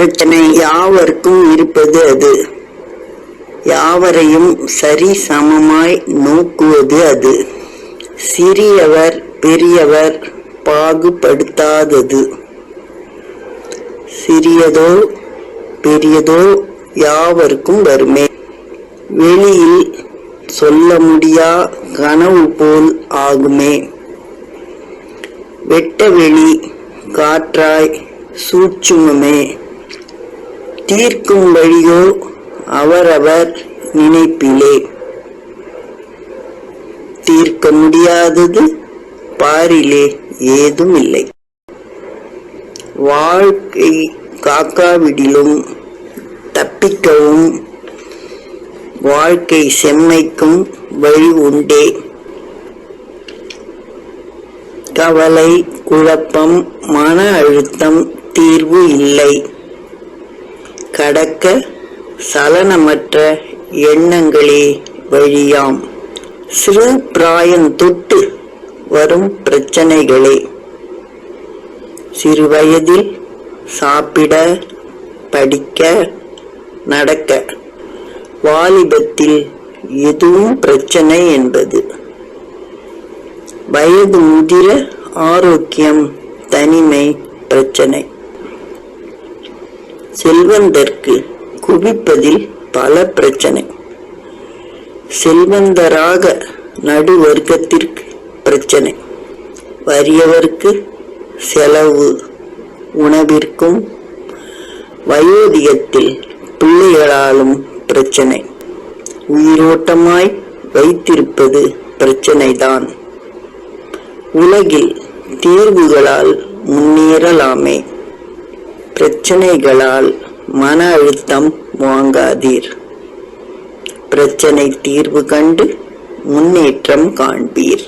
பிரச்சனை யாவர்க்கும் இருப்பது அது. யாவரையும் சரி சமமாய் நோக்குவது அது. சிறியவர் பெரியவர் பாகுபடுத்தாதது. சிறியதோ பெரியதோ யாவர்க்கும் வருமே. வெளியில் சொல்ல முடியா கனவு போல் ஆகுமே. வெட்ட வெளி காற்றாய் சூட்சுமமே. தீர்க்கும் வழியோ அவரவர் நினைப்பிலே. தீர்க்க முடியாதது பாரிலே ஏதும் இல்லை. வாழ்க்கை காக்காவிடிலும் தப்பிக்கவும் வாழ்க்கை செம்மைக்கும் வழி உண்டே. கவலை குழப்பம் மன அழுத்தம் தீர்வு இல்லை. கடக்க சலனமற்ற எண்ணங்களே வழியாம். சிறு பிராயம் தொட்டு வரும் பிரச்சனைகளே. சிறு வயதில் சாப்பிட படிக்க நடக்க. வாலிபத்தில் எதுவும் பிரச்சனை என்பது. வயது முதிர ஆரோக்கியம் தனிமை பிரச்சனை. செல்வந்தர்க்கு குவிப்பதில் பல பிரச்சனை. செல்வந்தராக நடுவர்க்கத்திற்கு பிரச்சனை. வறியவர்க்கு செலவு உணவிற்கும் வயோதிகத்தில் பிள்ளைகளாலும் பிரச்சனை. உயிரோட்டமாய் வைத்திருப்பது பிரச்சனைதான். உலகில் தீர்வுகளால் முன்னேறலாமே. பிரச்சனைகளால் மன அழுத்தம் வாங்காதீர். பிரச்சனை தீர்வு கண்டு முன்னேற்றம் காண்பீர்.